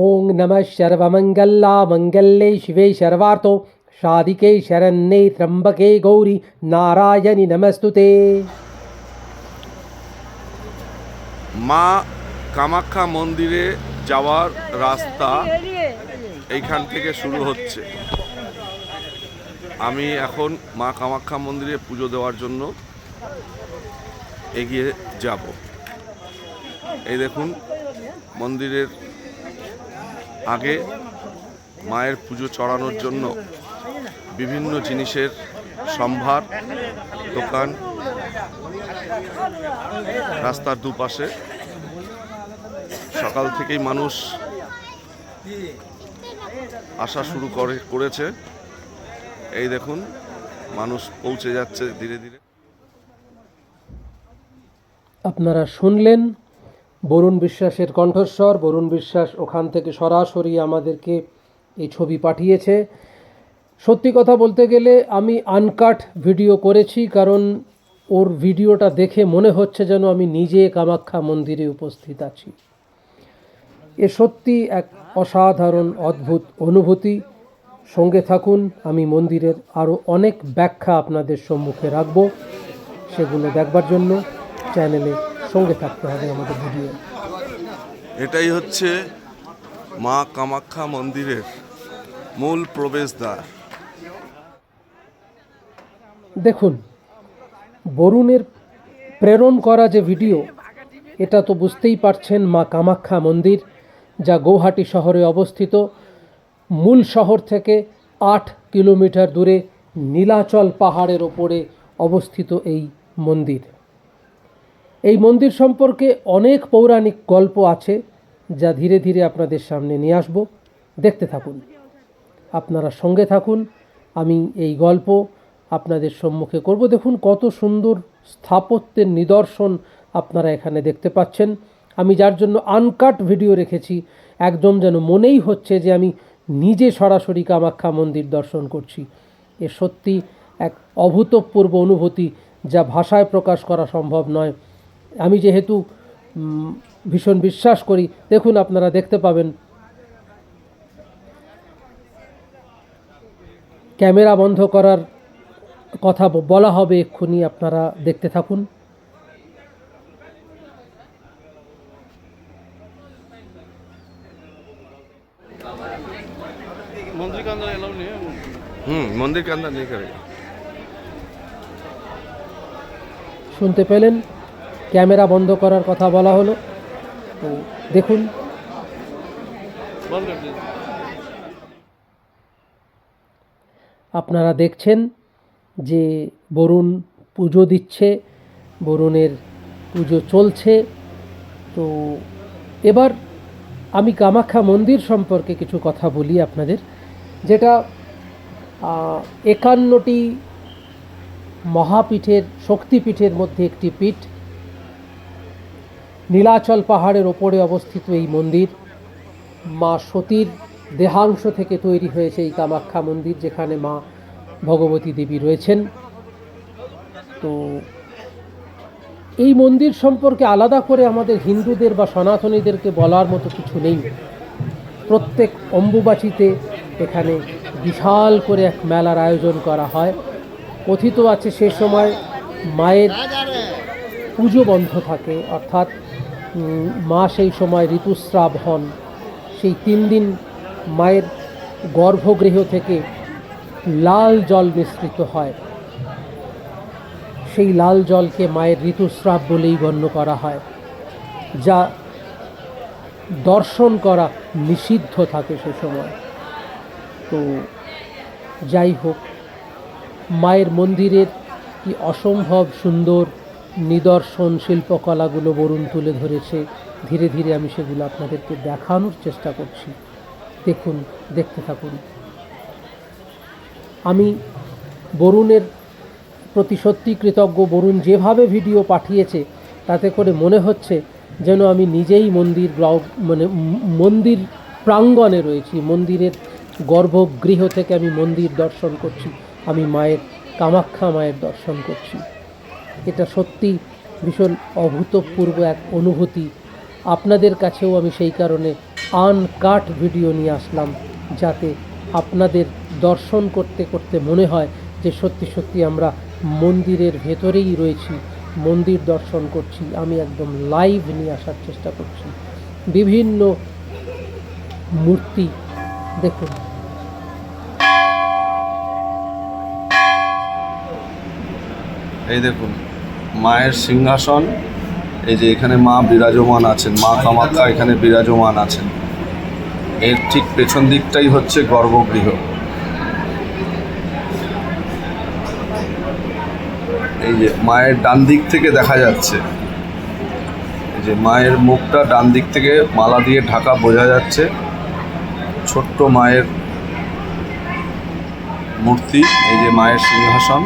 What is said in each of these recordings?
ওং নমঃ সর্বমঙ্গলা মঙ্গলে শিবে সর্বার্থ সাধিকে শরণ্যে ত্র্যম্বকে গৌরী নারায়ণী নমস্তুতে মা কামাখ্যা মন্দিরে যাওয়ার রাস্তা এইখান থেকে শুরু হচ্ছে। আমি এখন মা কামাখ্যা মন্দিরে পুজো দেওয়ার জন্য এগিয়ে যাব। এই দেখুন মন্দিরের আগে মায়ের পুজো চড়ানোর জন্য বিভিন্ন জিনিসের সম্ভার, দোকান, রাস্তার দুপাশে। সকাল থেকেই মানুষ আসা শুরু করে, করেছে। এই দেখুন, মানুষ পৌঁছে যাচ্ছে ধীরে ধীরে। আপনারা শুনলেন বরুণ বিশ্বাসের কণ্ঠস্বর, বরুণ বিশ্বাস ওখান থেকে সরাসরি আমাদেরকে এই ছবি পাঠিয়েছে। সত্যি কথা বলতে গেলে আমি আনকাট ভিডিও করেছি, কারণ ওর ভিডিওটা দেখে মনে হচ্ছে যেন আমি নিজে কামাখ্যা মন্দিরে উপস্থিত আছি। এ সত্যি এক অসাধারণ, অদ্ভুত অনুভূতি। সঙ্গে থাকুন, আমি মন্দিরের আরও অনেক ব্যাখ্যা আপনাদের সম্মুখে রাখব, সেগুলো দেখবার জন্য চ্যানেলে সঙ্গে থাকতে হবে আমাদের ভিডিও। এটাই হচ্ছে মা কামাখ্যা মন্দিরের মূল প্রবেশদ্বার। দেখুন বরুণের প্রেরণ করা যে ভিডিও এটা তো বুঝতেই পারছেন মা কামাখ্যা মন্দির যা গৌহাটি শহরে অবস্থিত। মূল শহর থেকে আট কিলোমিটার দূরে নীলাচল পাহাড়ের ওপরে অবস্থিত এই মন্দির। এই মন্দির সম্পর্কে অনেক পৌরাণিক গল্প আছে যা ধীরে ধীরে আপনাদের সামনে নিয়ে আসব। দেখতে থাকুন। আপনারা সঙ্গে থাকুন। আমি এই গল্প আপনাদের সম্মুখে করব। দেখুন কত সুন্দর স্থাপত্যের নিদর্শন আপনারা এখানে দেখতে পাচ্ছেন। আমি যার জন্য আনকাট ভিডিও রেখেছি, একদম যেন মনেই হচ্ছে যে আমি নিজে সরাসরি কামাখ্যা মন্দির দর্শন করছি। এ সত্যি এক অভূতপূর্ব অনুভূতি যা ভাষায় প্রকাশ করা সম্ভব নয়। আমি যেহেতু উম, ভীষণ বিশ্বাস করি দেখুন আপনারা দেখতে পাবেন ক্যামেরা বন্ধ করার কথা ব- বলা হবে এক্ষুনি আপনারা দেখতে থাকুন मंदिर के अंदर अलाउ नहीं है হুম মন্দির के अंदर नहीं करेगा শুনতে পেলেন ক্যামেরা বন্ধ করার কথা বলা হলো। তো দেখুন। আপনারা দেখছেন যে বরুণ পুজো দিচ্ছে, বরুণের পুজো চলছে। তো এবার আমি কামাখ্যা মন্দির সম্পর্কে কিছু কথা বলি আপনাদের, যেটা একান্নটি মহাপীঠের, শক্তিপীঠের মধ্যে একটি পীঠ। নীলাচল পাহাড়ের ওপরে অবস্থিত এই মন্দির। মা সতীর দেহাংশ থেকে তৈরি হয়েছে এই কামাখ্যা মন্দির, যেখানে মা ভগবতী দেবী রয়েছেন। তো এই মন্দির সম্পর্কে আলাদা করে আমাদের হিন্দুদের বা সনাতনীদেরকে বলার মতো কিছু নেই। প্রত্যেক অম্বুবাচিতে এখানে বিশাল করে এক মেলার আয়োজন করা হয়। কথিত আছে সে সময় মায়ের পুজো বন্ধ থাকে, অর্থাৎ মা সেই সময় ঋতুস্রাব হন। সেই তিন দিন মায়ের গর্ভগৃহ থেকে লাল জল মিশ্রিত হয়। সেই লাল জলকে মায়ের ঋতুস্রাব বলেই গণ্য করা হয়, যা দর্শন করা নিষিদ্ধ থাকে সে সময়। তো যাই হোক, মায়ের মন্দিরের কি অসম্ভব সুন্দর নিদর্শন শিল্পকলাগুলো বরুণ তুলে ধরেছে। ধীরে ধীরে আমি সেগুলো আপনাদেরকে দেখানোর চেষ্টা করছি। দেখুন, দেখতে থাকুন। আমি বরুণের প্রতি সত্যি কৃতজ্ঞ। বরুণ যেভাবে ভিডিও পাঠিয়েছে, তাতে করে মনে হচ্ছে যেন আমি নিজেই মন্দির মানে মন্দির প্রাঙ্গণে রয়েছি। মন্দিরের গর্ভগৃহ থেকে আমি মন্দির দর্শন করছি। আমি মায়ের কামাখ্যা মায়ের দর্শন করছি। এটা সত্যি ভীষণ অভূতপূর্ব এক অনুভূতি। আপনাদের কাছেও আমি সেই কারণে আনকাট ভিডিও নিয়ে আসলাম, যাতে আপনাদের দর্শন করতে করতে মনে হয় যে সত্যি সত্যি আমরা মন্দিরের ভেতরেই রয়েছি, মন্দির দর্শন করছি, আমি একদম লাইভ নিয়ে আসার চেষ্টা করছি। বিভিন্ন মূর্তি, দেখুন। এই দেখুন, মায়ের সিংহাসন, এই যে এখানে মা বিরাজমান আছেন, মা কামাখ্যা এখানে বিরাজমান আছেন। এর ঠিক পেছন দিকটাই হচ্ছে গর্ভগৃহ। এই যে মায়ের ডান দিক থেকে দেখা যাচ্ছে যে মায়ের মুখটা ডান দিক থেকে মালা দিয়ে ঢাকা বোঝা যাচ্ছে, ছোট্ট মায়ের মূর্তি, এই যে মায়ের সিংহাসন।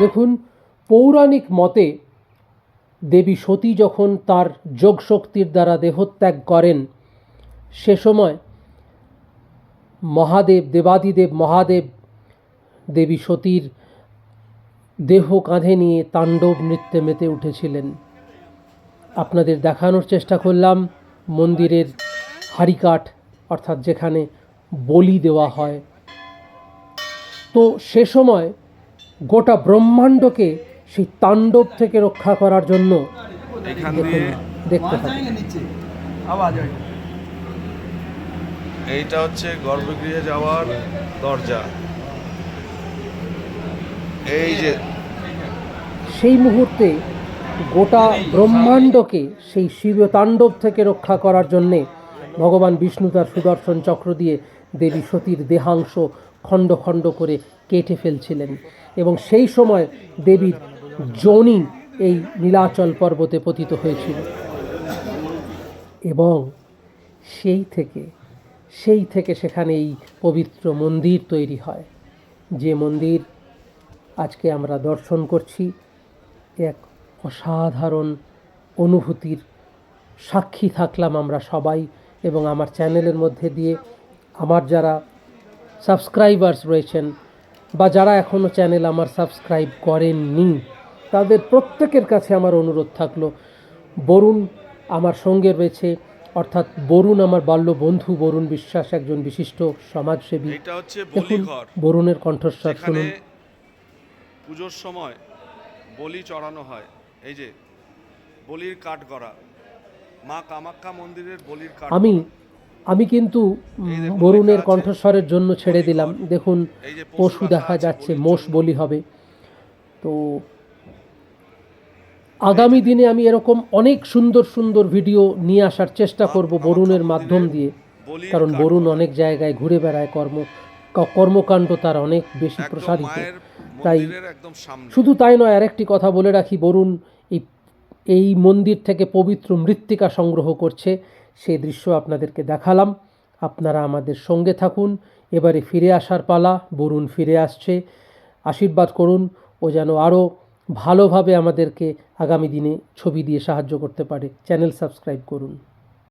দেখুন, পৌরাণিক মতে দেবী সতী যখন তার যোগশক্তির দ্বারা দেহত্যাগ করেন, সে সময় মহাদেব, দেবাদিদেব, মহাদেব দেবী সতীর দেহ কাঁধে নিয়ে তাণ্ডব নৃত্যে মেতে উঠেছিলেন। আপনাদের দেখানোর চেষ্টা করলাম মন্দিরের হারিকাঠ অর্থাৎ যেখানে বলি দেওয়া হয়। তো সে সময় গোটা ব্রহ্মাণ্ডকে সেই তাণ্ডব থেকে রক্ষা করার জন্য এখান দেখুন দিয়ে দেখতে এইটা হচ্ছে গর্ভগৃহে যাওয়ার দরজা। এই যে সেই মুহূর্তে গোটা ব্রহ্মাণ্ডকে সেই শিব তাণ্ডব থেকে রক্ষা করার জন্যে ভগবান বিষ্ণু তার সুদর্শন চক্র দিয়ে দেবী সতীর দেহাংশ খণ্ড খণ্ড করে কেটে ফেলছিলেন। এবং সেই সময় দেবীর যোনি এই নীলাচল পর্বতে পতিত হয়েছিল। এবং সেই থেকে সেই থেকে সেখানে এই পবিত্র মন্দির তৈরি হয়। যে মন্দির আজকে আমরা দর্শন করছি, এক অসাধারণ অনুভূতির সাক্ষী থাকলাম আমরা সবাই। এবং আমার চ্যানেলের মধ্যে দিয়ে আমার যারা সাবস্ক্রাইবার্স রয়েছেন বা যারা এখনও চ্যানেল আমার সাবস্ক্রাইব করেননি তাদের প্রত্যেকের কাছে আমার অনুরোধ থাকল বরুণ আমার সঙ্গে রয়েছে অর্থাৎ বরুণ আমার বাল্য বন্ধু বরুণ বিশ্বাস একজন বিশিষ্ট সমাজসেবী। এটা হচ্ছে দেখুন বরুণের কণ্ঠস্বর শুনুন। পুজোর সময় বলি চড়ানো হয়। এই যে বলির কাঠ করা মা কামাখ্যা মন্দিরের বলির কাঠ আমি আমি কিন্তু বরুণের কণ্ঠস্বরের জন্য ছেড়ে দিলাম। দেখুন পশু দেখা যাচ্ছে মোষ বলি হবে। তো আগামী দিনে আমি এরকম অনেক সুন্দর সুন্দর ভিডিও নিয়ে আসার চেষ্টা করব বরুণের মাধ্যম দিয়ে। কারণ বরুণ অনেক জায়গায় ঘুরে বেড়ায় কর্ম কর্মকাণ্ড তার অনেক বেশি প্রসারিত। তাই শুধু তাই নয় আরেকটি কথা বলে রাখি বরুণ এই এই মন্দির থেকে পবিত্র মৃত্তিকা সংগ্রহ করছে। সেই দৃশ্য আপনাদেরকে দেখালাম। আপনারা আমাদের সঙ্গে থাকুন। এবারে ফিরে আসার পালা, বরুণ ফিরে আসছে। আশীর্বাদ করুন, ও যেন আরও ভালোভাবে আমাদেরকে আগামী দিনে ছবি দিয়ে সাহায্য করতে পারে। চ্যানেল সাবস্ক্রাইব করুন।